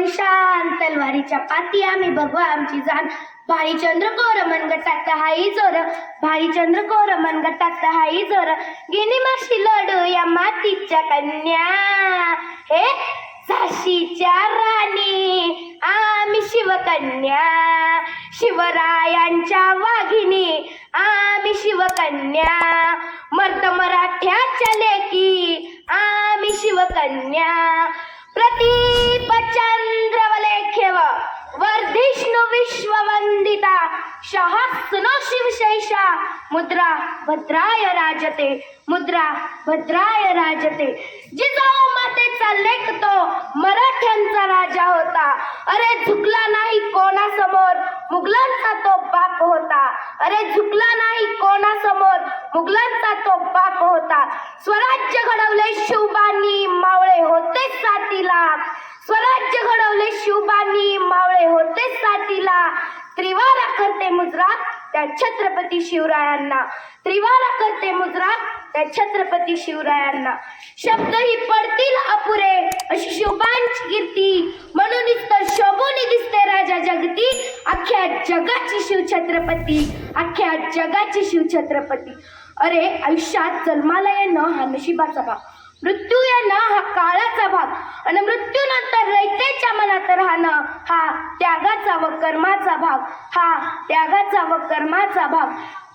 निशान तलवारीच्या पाती आम्ही बघू आमची जाण. भाई चंद्रकोर मनगटात हाई जोर भाई चंद्रकोर मनगटात हाई जोर. गिनी माशी लढू या मातीच्या कन्या. हे झाशीच्या राणी आम्ही शिवकन्या. शिवरायांच्या वाघिनी आम्ही शिवकन्या. मर्द मराठ्याच्या लेकी आम्ही शिवकन्या. प्रतीपचंद्रवलेख्यव वर्धिष्णु विश्ववंदिता शहास्नो शिवशैषा मुद्रा भद्राय राजते मुद्रा भद्राय राजते. जिजाऊ मातेचा लेख तो मराठ्यांचा राजा होता. अरे झुकला नाही कोणासमोर मुघलांचा तो बाप होता. अरे झुकला नाही कोणासमोर मुघलांचा तो बाप होता. स्वराज्य घडवले शिवबांनी मावळे होते सातीला स्वराज्य घडवले शिवबांनी मावळे होते सातीला त्रिवारा करते मुजरा त्या छत्रपती शिवरायांना. त्रिवारा करते मुजरा त्या छत्रपती शिवरायांना. शब्दही पडतील अपुरे अशी शिवबांची कीर्ती. म्हणूनच तर शोभून दिसते राजा जगती. अख्ख्या जगाची शिवछत्रपती अख्ख्या जगाची शिवछत्रपती. अरे आयुष्यात जन्माला येणं हा नशिबाचा भाग मृत्यू येणं हा काळाचा भाग. आणि मृत्यूनंतर रयतेच्या मनात राहणं हा त्यागाचा व कर्माचा भाग. हा त्यागाचा व कर्माचा भाग.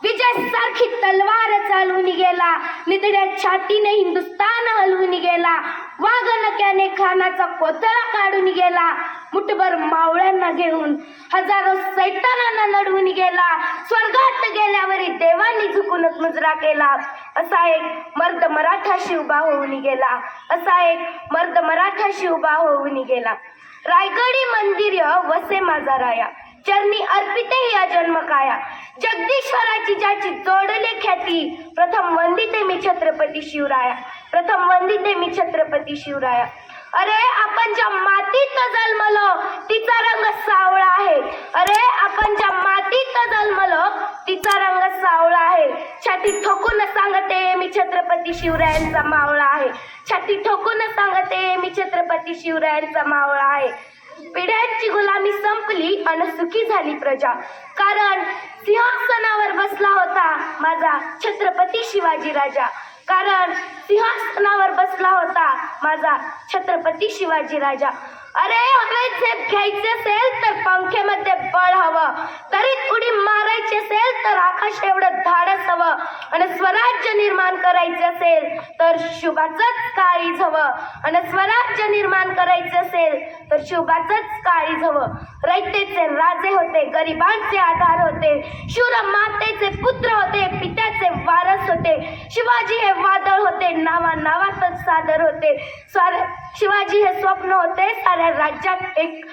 विजय सारखी तलवार चालवून गेला. निधड्या छातीने हिंदुस्तान हलवून गेला. वाघ नक्याने खानाचा कोतळा काढून गेला. मुठभर मावळ्यांना घेऊन हजारो सैतानांना लढवून गेला. स्वर्गात गेल्यावरही देवांनी झुकूनच मुजरा केला. असा एक मर्द मराठा शिवबा होऊन गेला. असा एक मर्द मराठा शिवबा होऊन गेला. रायगडी मंदिर वसे माझा राया चरणी अर्पिते या जन्म काया. जगदीश्वराची ज्याची जोडले ख्याती प्रथम वंदिते मी छत्रपती शिवराया. प्रथम वंदिते मी छत्रपती शिवराया. अरे आपण ज्या मातीत जन्मलो तिचा रंग सावळा आहे. अरे आपण ज्या मातीत जन्मलो सावळा आहे. छाती ठोकून सांगते मी छत्रपती शिवरायांचा मावळा आहे. छाती ठोकून सांगते मी छत्रपती शिवरायांचा मावळा आहे. पिढ्यांची गुलामी संपली आणि सुखी झाली प्रजा. कारण सिंहासनावर बसला होता माझा छत्रपती शिवाजी राजा. कारण सिंहासनावर बसला होता माझा छत्रपती शिवाजी राजा. अरे हवेत झेप घ्यायचे असेल तर पंखेमध्ये बळ हवं तरी उडी मारायची असेल तर आकाश एवढं धाडस हवं आणि स्वराज्य निर्माण करायचे असेल तर शुभाचंच काळीज हवं आणि स्वराज्य निर्माण करायचे असेल तर शुभाचंच काळीज हवं रयतेचे राजे होते गरिबांचे आधार होते. शूर मातेचे पुत्र होते पित्याचे वारस होते. शिवाजी हे वादळ होते नावा नावातच सादर होते. स्वार शिवाजी हे स्वप्न होते साऱ्या राज्यात एक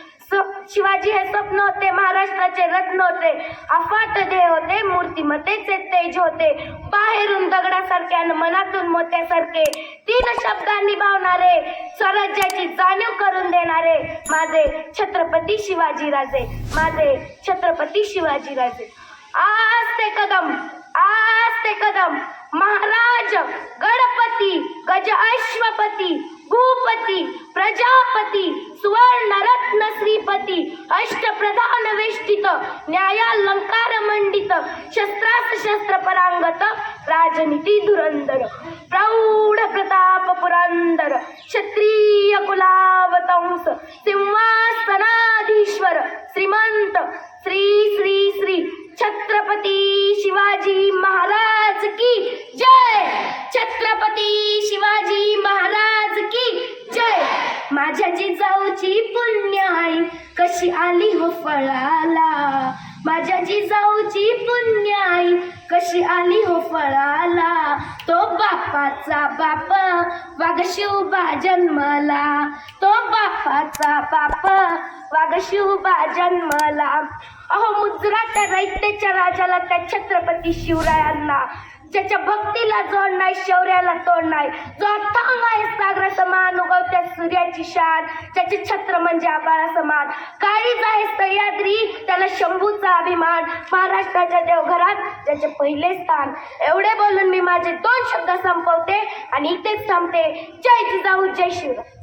शिवाजी हे स्वप्न होते महाराष्ट्राचे रत्न होते. अफाट देह होते मूर्तिमतेचे तेज होते. बाहेरून दगडासारखे आणि मनातून मोत्यासारखे तीन शब्दांनी भावणारे स्वराज्याची जाणीव करून देणारे माझे छत्रपती शिवाजी राजे. माझे छत्रपती शिवाजी राजे. आज ते कदम आज ते कदम. महाराज गणपती गज अश्वपती भूपती प्रजापती रत्न श्रीपती अष्टप्रधान वेष्टित न्यायालंकार मंडित शस्त्रास्त्र शस्त्र परांगत राजनीती धुरंदर प्रौढ प्रताप पुरंदर क्षत्रिय कुलावतंस सिंहासनाधीश्वर श्रीमंत श्री श्री श्री छत्रपती शिवाजी महा माझ्या जिजाऊची पुण्य आई. कशी आली हो फळाला? माझ्या जिजाऊची पुण्य आई. कशी आली हो फळाला? तो बापाचा बाप वाघ शिवबा जन्मला. तो बापाचा बाप वाघ शिवबा जन्मला. अहो मुजरा त्या रैत्याच्या राजाला त्या छत्रपती शिवरायांना. ज्याच्या भक्तीला जोड नाही शौर्याला तोड नाही. जो अथांग आहे सागराचा समान सूर्याची शान त्याचे छत्र म्हणजे आबाळा समान काळीज आहे सह्याद्री त्याला शंभूचा अभिमान. महाराष्ट्राच्या देवघरात त्याचे पहिले स्थान. एवढे बोलून मी माझे दोन शब्द संपवते आणि इथेच थांबते. जय जिजाऊ जय शिवराय.